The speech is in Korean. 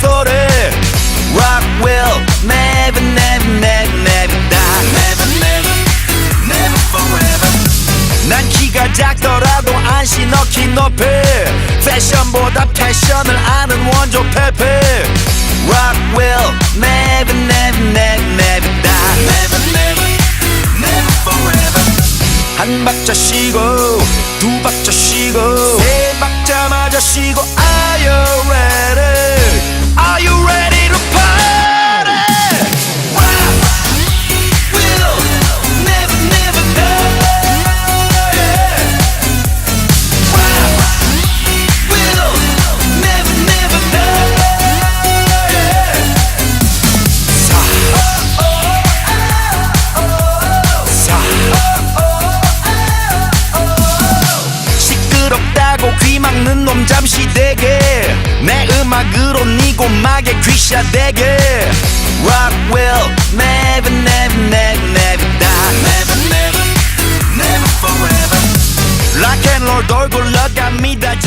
소리 Rock will never never never never die Never never never forever 난 키가 작더라도 안시 넣기 높이 패션보다 패션을 아는 원조 페페 Rock will never never never never die Never never never forever 한 박자 쉬고 두 박자 쉬고 세 박자 마저 쉬고 잠시 되게 내 음악으로 네 고막에 귀샤 되게 Rock will never never never never die Never never never forever Rock and roll 돌고 러갑니다